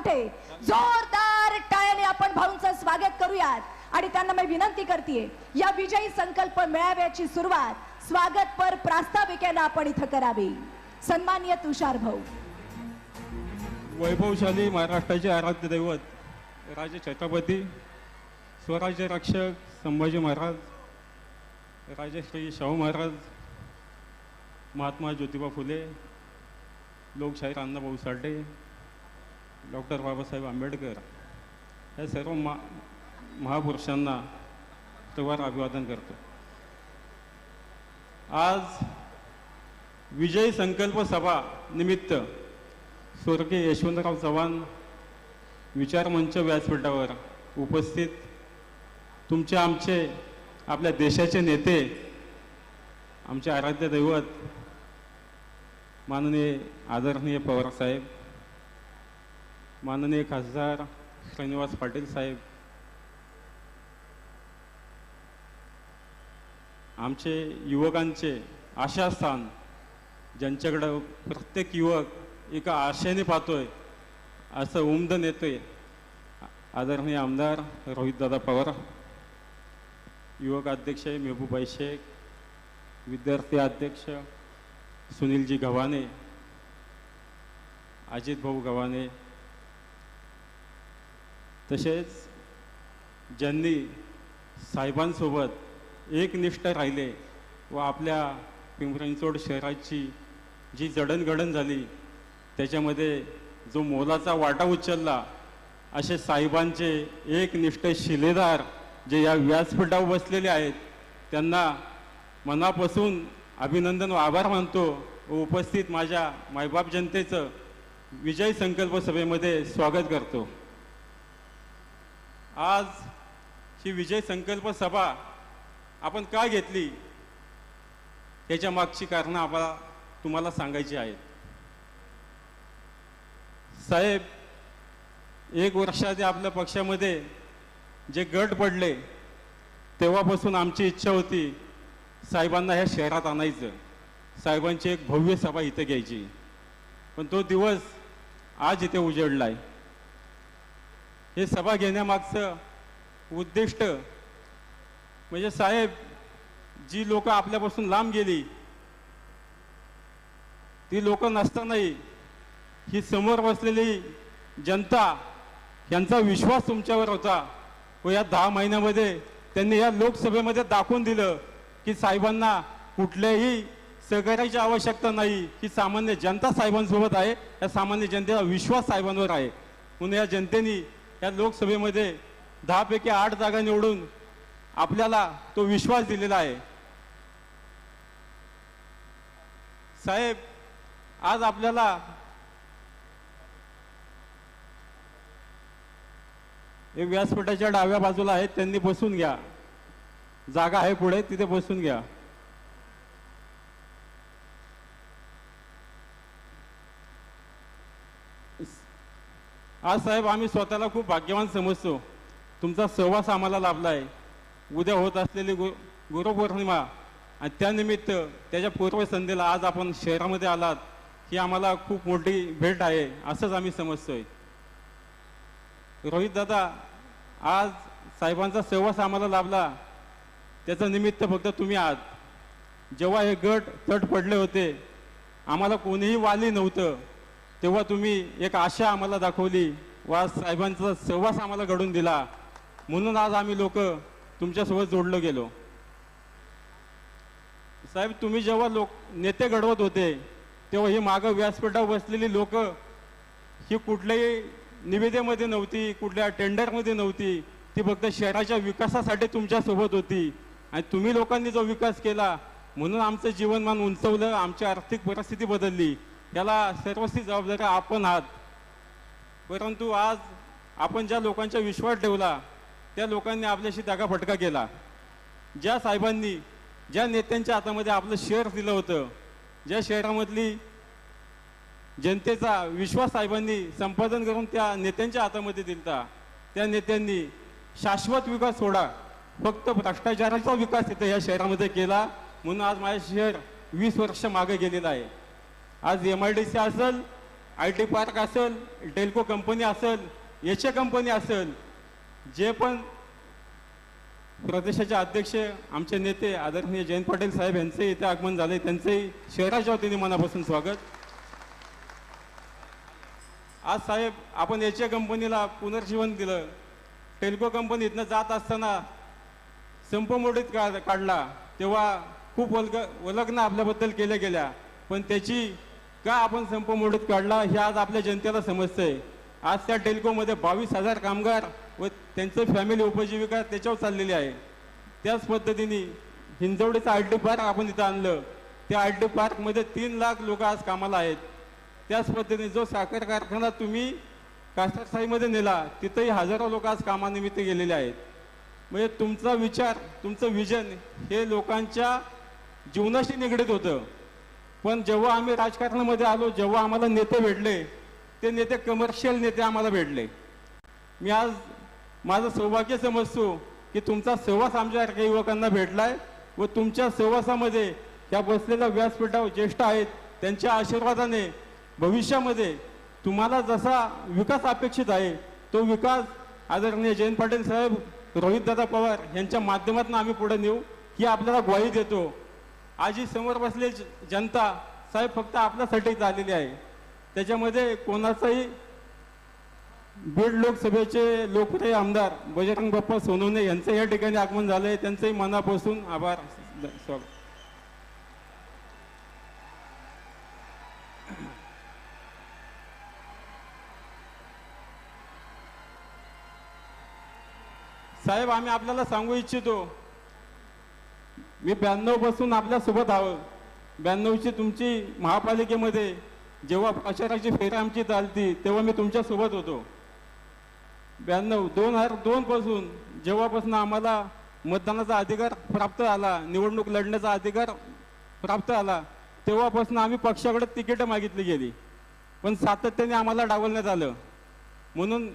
कामठे जोरदार टाळ्याने आपण भाऊंचं स्वागत करूयात. आणि त्यांना मी विनंती करते या विजयी संकल्प मेळाव्याची सुरुवात स्वागत पर प्रास्ताविकेनं आपण इथं करावी. सन्मान्य तुषार भाऊ. वैभवशाली महाराष्ट्राचे आराध्य दैवत राजे छत्रपती स्वराज्य रक्षक संभाजी महाराज राजश्री शाहू महाराज महात्मा ज्योतिबा फुले लोकशाहीर अण्णाभाऊ साठे डॉक्टर बाबासाहेब आंबेडकर या सर्व मा महापुरुषांना त्रिवार अभिवादन करतो. आज विजय संकल्प सभा निमित्त स्वर्गीय यशवंतराव चव्हाण विचारमंच व्यासपीठावर उपस्थित तुमचे आमचे आपल्या देशाचे नेते आमचे आराध्य दैवत माननीय आदरणीय पवारसाहेब माननीय खासदार श्रीनिवास पाटील साहेब आमचे युवकांचे आशास्थान ज्यांच्याकडं प्रत्येक युवक एका आशेने पाहतोय असं उमद नेते आदरणीय आमदार रोहितदादा पवार युवक अध्यक्ष मेहबूबाई शेख विद्यार्थी अध्यक्ष सुनीलजी गव्हाणे अजित भाऊ गव्हाणे तसेच ज्यांनी साहेबांसोबत एकनिष्ठ राहिले व आपल्या पिंपरींचोड शहराची जी जडणघडण झाली त्याच्यामध्ये जो मोलाचा वाटा उचलला असे साहेबांचे एकनिष्ठ शिलेदार जे या व्यासपीठावर बसलेले आहेत त्यांना मनापासून अभिनंदन व आभार मानतो व उपस्थित माझ्या मायबाप जनतेचं विजय संकल्प सभेमध्ये स्वागत करतो. आज ही विजय संकल्प सभा आपण का घेतली? याच्या मागची कारणं आम्हाला तुम्हाला सांगायची आहेत. साहेब एक वर्षाआधी आपल्या पक्षामध्ये जे गट पडले तेव्हापासून आमची इच्छा होती साहेबांना ह्या शहरात आणायचं. साहेबांची एक भव्य सभा इथे घ्यायची. पण तो दिवस आज इथे उजळला आहे हे सभा घेण्यामागचं उद्दिष्ट म्हणजे साहेब जी लोक आपल्यापासून लांब गेली ती लोक नसतानाही ही समोर बसलेली जनता यांचा विश्वास तुमच्यावर होता व या दहा महिन्यामध्ये त्यांनी या लोकसभेमध्ये दाखवून दिलं की साहेबांना कुठल्याही सहकार्याची आवश्यकता नाही. ही सामान्य जनता साहेबांसोबत आहे. या सामान्य जनतेचा विश्वास साहेबांवर आहे. म्हणून या जनतेने या लोकसभेमध्ये दहापैकी आठ जागा निवडून आपल्याला तो विश्वास दिलेला आहे. साहेब आज आपल्याला हे व्यासपीठाच्या डाव्या बाजूला आहेत त्यांनी बसून घ्या. जागा आहे पुढे तिथे बसून घ्या. आज साहेब आम्ही स्वतःला खूप भाग्यवान समजतो. तुमचा सहवास आम्हाला लाभला आहे उद्या होत असलेली गु गुरुपौर्णिमा आणि त्यानिमित्त त्याच्या पूर्वसंध्येला आज आपण शहरामध्ये आलात ही आम्हाला खूप मोठी भेट आहे असंच आम्ही समजतोय. रोहित दादा आज साहेबांचा सहवास आम्हाला लाभला. त्याचं निमित्त फक्त तुम्ही आहात. जेव्हा हे गट तट पडले होते आम्हाला कोणीही वाली नव्हतं. तेव्हा तुम्ही एक आशा आम्हाला दाखवली वा आज साहेबांचा सहवास आम्हाला घडून दिला. म्हणून आज आम्ही लोक तुमच्यासोबत जोडलो गेलो. साहेब तुम्ही जेव्हा लोक नेते घडवत होते तेव्हा ही मागं व्यासपीठावर बसलेली लोक ही कुठल्याही निविदेमध्ये नव्हती कुठल्या टेंडरमध्ये नव्हती. ती फक्त शहराच्या विकासासाठी तुमच्यासोबत होती. आणि तुम्ही लोकांनी जो विकास केला म्हणून आमचं जीवनमान उंचवलं आमची आर्थिक परिस्थिती बदलली. याला सर्वस्वी जबाबदारी आपण आहात. परंतु आज आपण ज्या लोकांचा विश्वास ठेवला त्या लोकांनी आपल्याशी दगाफटका केला. ज्या साहेबांनी ज्या नेत्यांच्या हातामध्ये आपलं शेअर दिलं होतं ज्या शहरामधली जनतेचा विश्वास साहेबांनी संपादन करून त्या नेत्यांच्या हातामध्ये दिलता त्या नेत्यांनी शाश्वत विकास सोडा. फक्त भ्रष्टाचाराचा विकास इथं या शहरामध्ये केला. म्हणून आज माझं शहर वीस वर्ष मागे गेलेलं आहे. आज एम आय डी सी असेल आय टी पार्क असेल टेल्को कंपनी असेल एच ए कंपनी असेल जे पण प्रदेशाचे अध्यक्ष आमचे नेते आदरणीय जयंत पाटील साहेब यांचे इथे आगमन झाले त्यांचेही शहराच्या वतीने मनापासून स्वागत. आज साहेब आपण एच ए कंपनीला पुनर्जीवन दिलं. टेल्को कंपनी इथनं जात असताना संप मोडीत का काढला. तेव्हा खूप वलग वलग्न आपल्याबद्दल केल्या गेल्या. पण त्याची का आपण संप मोडत काढला? हे आज आपल्या जनतेला समजतंय. आज त्या टेल्कोमध्ये बावीस हजार कामगार व त्यांचं फॅमिली उपजीविका त्याच्यावर चाललेली आहे. त्याच पद्धतीने हिंजवडीचं आर डी पार्क आपण इथं आणलं. त्या आर डी पार्कमध्ये तीन लाख लोक आज कामाला आहेत. त्याच पद्धतीने जो साखर कारखाना तुम्ही कास्तरसाईमध्ये नेला तिथंही हजारो लोक आज कामानिमित्त गेलेले आहेत. म्हणजे तुमचा विचार तुमचं विजन हे लोकांच्या जीवनाशी निगडीत होतं. पण जेव्हा आम्ही राजकारणामध्ये आलो जेव्हा आम्हाला नेते भेटले ते नेते कमर्शियल नेते आम्हाला भेटले. मी आज माझं सौभाग्य समजतो की तुमचा सहवास आमच्यासारख्या युवकांना भेटलाय व तुमच्या सहवासामध्ये त्या बसलेल्या व्यासपीठावर ज्येष्ठ आहेत त्यांच्या आशीर्वादाने भविष्यामध्ये तुम्हाला जसा विकास अपेक्षित आहे तो विकास आदरणीय जयंत पाटील साहेब रोहितदादा पवार यांच्या माध्यमातून आम्ही पुढे नेऊ ही आपल्याला ग्वाही देतो. आज ही समोर बसले जनता साहेब फक्त आपल्यासाठीच आलेली आहे. त्याच्यामध्ये कोणाचाही बीड लोकसभेचे लोकप्रिय आमदार बजरंग बाप्पा सोनवणे यांचं या ठिकाणी आगमन झालंय. त्यांचंही मनापासून आभार. स्वागत. साहेब आम्ही आपल्याला सांगू इच्छितो मी ब्याण्णवपासून आपल्यासोबत आहो ब्याण्णवची तुमची महापालिकेमध्ये जेव्हा प्रचाराची फेरी आमची चालती तेव्हा मी तुमच्यासोबत होतो. ब्याण्णव दोन हजार दोनपासून जेव्हापासून आम्हाला मतदानाचा अधिकार प्राप्त झाला निवडणूक लढण्याचा अधिकार प्राप्त झाला तेव्हापासून आम्ही पक्षाकडे तिकीटं मागितली गेली. पण सातत्याने आम्हाला डावलण्यात आलं. म्हणून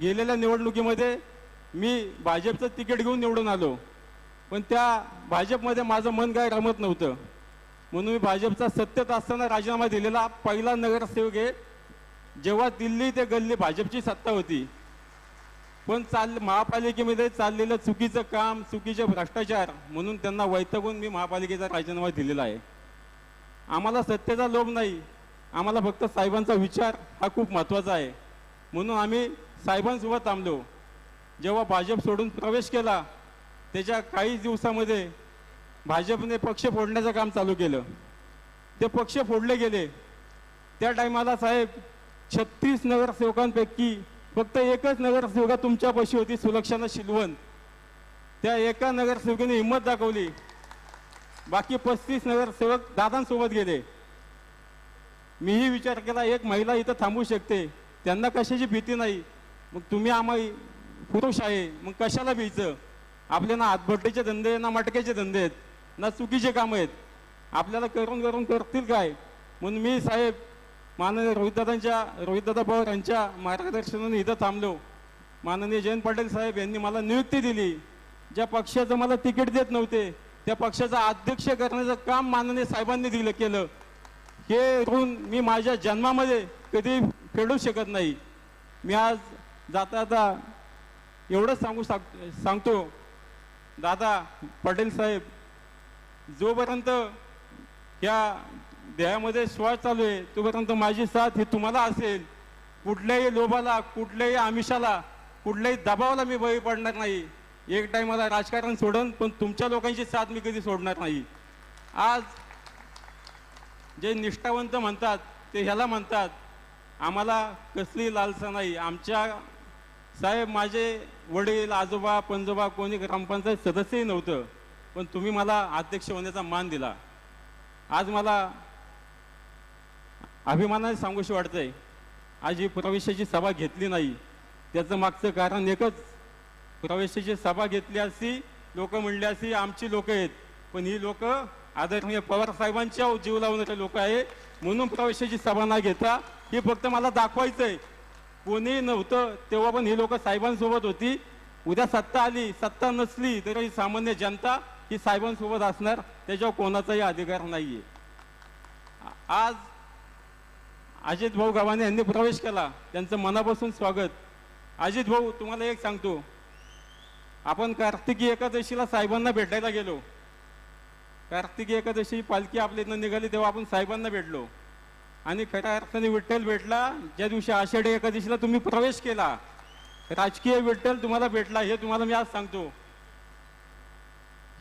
गेलेल्या निवडणुकीमध्ये मी भाजपचं तिकीट घेऊन निवडून आलो. पण त्या भाजपमध्ये माझं मन काय रमत नव्हतं. म्हणून मी भाजपचा सत्तेत असताना राजीनामा दिलेला पहिला नगरसेवक आहे जेव्हा दिल्ली ते गल्ली भाजपची सत्ता होती. पण चाल महापालिकेमध्ये चाललेलं चुकीचं काम चुकीचे भ्रष्टाचार म्हणून त्यांना वैतगून मी महापालिकेचा राजीनामा दिलेला आहे. आम्हाला सत्तेचा लोभ नाही. आम्हाला फक्त साहेबांचा विचार हा खूप महत्त्वाचा आहे. म्हणून आम्ही साहेबांसोबत थांबलो. जेव्हा भाजप सोडून प्रवेश केला त्याच्या काही दिवसामध्ये भाजपने पक्ष फोडण्याचं काम चालू केलं. ते पक्ष फोडले गेले. त्या टायमाला साहेब छत्तीस नगरसेवकांपैकी फक्त एकच नगरसेवका तुमच्यापाशी होती सुलक्षणा शिलवण. त्या एका नगरसेवकाने हिंमत दाखवली. बाकी पस्तीस नगरसेवक दादांसोबत गेले. मीही विचार केला एक महिला इथं थांबू शकते. त्यांना कशाची भीती नाही. मग तुम्ही आम्ही पुरुष आहे. मग कशाला भीचं आपले ना हातभट्टीचे धंदे ना मटक्याचे धंदे आहेत ना चुकीचे कामं आहेत. आपल्याला करून करून करतील काय? म्हणून मी साहेब माननीय रोहितदादांच्या रोहितदादा पवार यांच्या मार्गदर्शनाने इथं थांबलो. माननीय जयंत पाटील साहेब यांनी मला नियुक्ती दिली. ज्या पक्षाचं मला तिकीट देत नव्हते त्या पक्षाचा अध्यक्ष करण्याचं काम माननीय साहेबांनी दिलं केलं. हे ऋण मी माझ्या जन्मामध्ये कधी फेडू शकत नाही. मी आज जाता जाता एवढंच सांगू सांगतो. दादा पटेल साहेब जोपर्यंत या देहामध्ये श्वास चालू आहे तोपर्यंत माझी साथ ही तुम्हाला असेल. कुठल्याही लोभाला कुठल्याही आमिषाला कुठल्याही दबावाला मी बळी पडणार नाही. एक टाइमाला राजकारण सोडन पण तुमच्या लोकांची साथ मी कधी सोडणार नाही. आज जे निष्ठावंत म्हणतात ते ह्याला म्हणतात आम्हाला कसली लालसा नाही. आमच्या साहेब माझे वडील आजोबा पंजोबा कोणी ग्रामपंचायत सदस्यही नव्हतं पण तुम्ही मला अध्यक्ष होण्याचा मान दिला. आज मला अभिमानाने सांगूशी वाटतंय आज ही प्रवेशाची सभा घेतली नाही. त्याचं मागचं कारण एकच प्रवेशाची सभा घेतली असती लोक म्हणली असती आमची लोक आहेत. पण ही लोक आदरणीय पवार साहेबांच्या जीव लावणारे लोक आहे म्हणून प्रवेशाची सभा न घेता हे फक्त मला दाखवायचं आहे कोणी नव्हतं तेव्हा पण ही लोक साहेबांसोबत होती. उद्या सत्ता आली सत्ता नसली तरी सामान्य जनता ही साहेबांसोबत असणार. त्याच्यावर कोणाचाही अधिकार नाहीये. आज अजित भाऊ गव्हाणे यांनी प्रवेश केला. त्यांचं मनापासून स्वागत. अजित भाऊ तुम्हाला एक सांगतो. आपण कार्तिकी एकादशीला साहेबांना भेटायला गेलो. कार्तिकी एकादशी पालखी आपल्या इथनं निघाली तेव्हा आपण साहेबांना भेटलो. आणि खऱ्या अर्थाने विठ्ठल भेटला. ज्या दिवशी आषाढी एकादशीला तुम्ही प्रवेश केला राजकीय विठ्ठल तुम्हाला भेटला हे तुम्हाला मी आज सांगतो.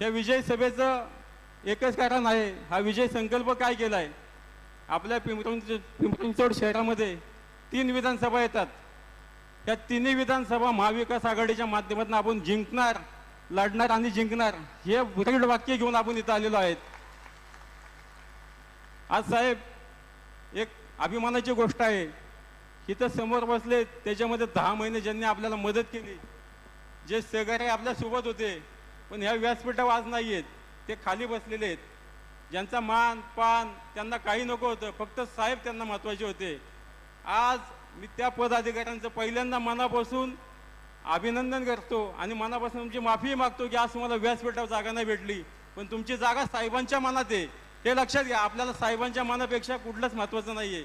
या विजय सभेचं एकच कारण आहे हा विजय संकल्प काय केलाय? आपल्या पिंपरी पिंपरीचोड शहरामध्ये तीन विधानसभा येतात. या तिन्ही विधानसभा महाविकास आघाडीच्या माध्यमातून आपण जिंकणार लढणार आणि जिंकणार हे वाक्य घेऊन आपण इथं आलेलो आहेत. आज साहेब एक अभिमानाची गोष्ट आहे. इथं समोर बसले त्याच्यामध्ये दहा महिने ज्यांनी आपल्याला मदत केली जे सहकार्य आपल्यासोबत होते पण ह्या व्यासपीठावर आज नाही आहेत ते खाली बसलेले आहेत. ज्यांचा मान पान त्यांना काही नको होतं फक्त साहेब त्यांना महत्त्वाचे होते. आज मी त्या पदाधिकाऱ्यांचं पहिल्यांदा मनापासून अभिनंदन करतो आणि मनापासून तुमची माफी मागतो की आज तुम्हाला व्यासपीठावर जागा नाही भेटली. पण तुमची जागा साहेबांच्या मनात आहे. ते लक्षात घ्या आपल्याला साहेबांच्या मनापेक्षा कुठलंच महत्वाचं नाही आहे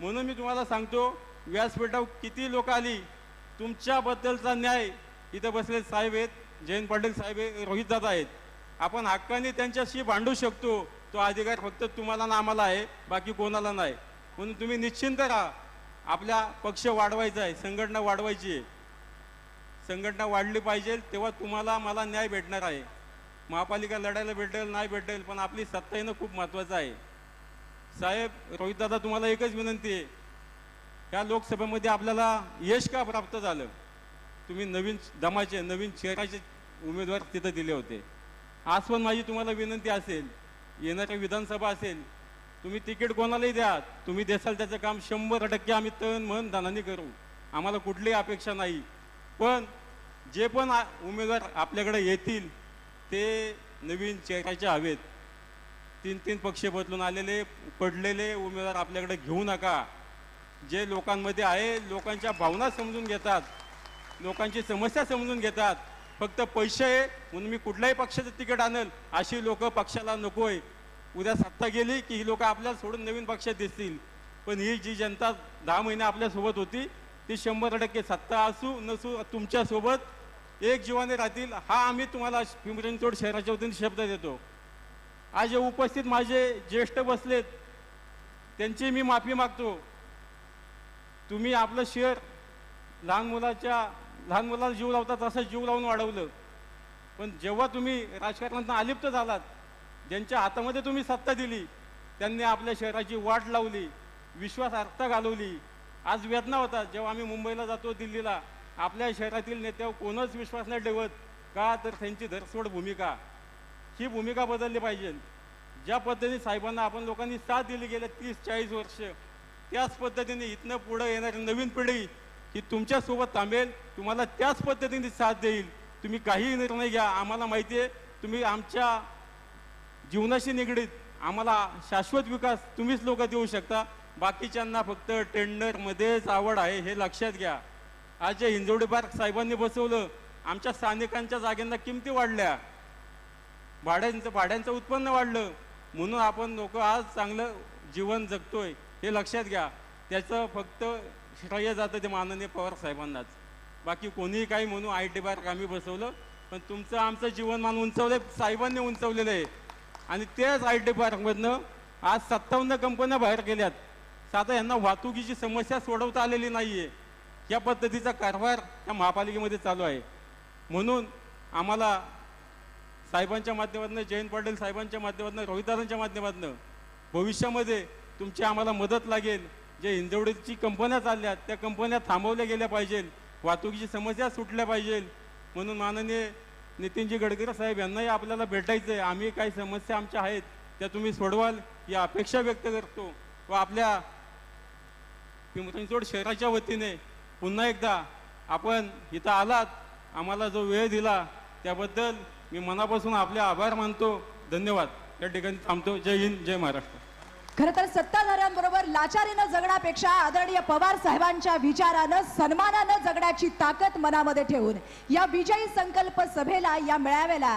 म्हणून मी तुम्हाला सांगतो व्यासपीठावर किती लोक आली तुमच्याबद्दलचा न्याय इथं बसलेले साहेब आहेत जयंत पाटील साहेब आहे रोहित दादा आहेत. आपण हक्काने त्यांच्याशी भांडू शकतो तो अधिकार फक्त तुम्हाला ना आम्हाला आहे बाकी कोणाला नाही. म्हणून तुम्ही निश्चिंत राहा आपल्या पक्ष वाढवायचा आहे संघटना वाढवायची आहे. संघटना वाढली पाहिजे तेव्हा तुम्हाला मला न्याय भेटणार आहे. महापालिका लढायला भेटेल नाही भेटेल पण आपली सत्ता येणं खूप महत्त्वाचं आहे. साहेब रोहित दादा तुम्हाला एकच विनंती आहे. या लोकसभेमध्ये आपल्याला यश का प्राप्त झालं? तुम्ही नवीन दमाचे नवीन चेहऱ्याचे उमेदवार तिथं दिले होते. आज पण माझी तुम्हाला विनंती असेल येणाऱ्या विधानसभा असेल तुम्ही तिकीट कोणालाही द्या. तुम्ही देसाल त्याचं काम शंभर टक्के आम्ही तन मन धनाने करू. आम्हाला कुठलीही अपेक्षा नाही. पण जे पण उमेदवार आपल्याकडे येतील ते नवीन चेहऱ्याचे हवेत तीन तीन पक्ष बदलून आलेले पडलेले उमेदवार आपल्याकडे घेऊ नका. जे लोकांमध्ये आहे लोकांच्या भावना समजून घेतात लोकांची समस्या समजून घेतात. फक्त पैसे आहे म्हणून मी कुठल्याही पक्षाचं तिकीट आणल अशी लोक पक्षाला नकोय. उद्या सत्ता गेली की ही लोक आपल्याला सोडून नवीन पक्षात दिसतील. पण ही जी जनता दहा महिने आपल्यासोबत होती ती शंभर टक्के सत्ता असू नसू तुमच्यासोबत एक जीवाने राहतील हा आम्ही तुम्हाला पिंपरीचोड शहराच्या वतीने शब्द देतो. आज जे उपस्थित माझे ज्येष्ठ बसलेत त्यांची मी माफी मागतो. तुम्ही आपलं शहर लहान मुलाच्या लहान मुलाला जीव लावता तसं जीव लावून वाढवलं. पण जेव्हा तुम्ही राजकारणात अलिप्त झालात ज्यांच्या हातामध्ये तुम्ही सत्ता दिली त्यांनी आपल्या शहराची वाट लावली विश्वासार्हता घालवली. आज वेदना होता जेव्हा आम्ही मुंबईला जातो दिल्लीला आपल्या शहरातील नेत्यावर कोणच विश्वास नाही ठेवत का तर त्यांची धरसोड भूमिका. ही भूमिका बदलली पाहिजे. ज्या पद्धतीने साहेबांना आपण लोकांनी साथ दिली गेल्या तीस चाळीस वर्ष त्याच पद्धतीने इथनं पुढं येणारी नवीन पिढी ही तुमच्यासोबत थांबेल तुम्हाला त्याच पद्धतीने साथ देईल. तुम्ही काहीही निर्णय घ्या आम्हाला माहिती आहे तुम्ही आमच्या जीवनाशी निगडीत आम्हाला शाश्वत विकास तुम्हीच लोक देऊ शकता. बाकीच्यांना फक्त टेंडरमध्येच आवड आहे हे लक्षात घ्या. आज जे हिंजवडी पार्क साहेबांनी बसवलं आमच्या स्थानिकांच्या जागेंना किमती वाढल्या. भाड्यांचं भाड्यांचं उत्पन्न वाढलं. म्हणून आपण लोक आज चांगलं जीवन जगतोय हे लक्षात घ्या. त्याचं फक्त श्रेय जातं ते माननीय पवार साहेबांनाच. बाकी कोणीही काही म्हणू आय टी पार्क आम्ही बसवलं पण तुमचं आमचं जीवनमान उंचवलं साहेबांनी उंचवलेलं आहे. आणि तेच आय टी पार्कमधनं आज सत्तावन्न कंपन्या बाहेर गेल्यात. साधा यांना वाहतुकीची समस्या सोडवता आलेली नाही आहे या पद्धतीचा कारभार या महापालिकेमध्ये चालू आहे. म्हणून आम्हाला साहेबांच्या माध्यमातून जयंत पाटील साहेबांच्या माध्यमातून रोहितदारांच्या माध्यमातून भविष्यामध्ये तुमची आम्हाला मदत लागेल. जे हिंजवडीची कंपन्या चालल्या त्या कंपन्या थांबवल्या गेल्या पाहिजेत वाहतुकीची समस्या सुटल्या पाहिजे म्हणून माननीय नितीनजी गडकरी साहेब यांनाही आपल्याला भेटायचं आहे आम्ही काही समस्या आमच्या आहेत त्या तुम्ही सोडवाल या अपेक्षा व्यक्त करतो. व आपल्या पिंपरीचोड शहराच्या वतीने पुन्हा एकदा आपण इथं आलात आम्हाला जो वेळ दिला त्याबद्दल मी मनापासून आपले आभार मानतो. धन्यवाद. या ठिकाणी थांबतो. जय हिंद जय महाराष्ट्र. खर तर सत्ताधाऱ्यांबरोबर लाचारीनं जगण्यापेक्षा आदरणीय पवार साहेबांच्या विचारानं सन्मानानं जगण्याची ताकद मनामध्ये ठेवून या विजयी संकल्प सभेला या मेळाव्याला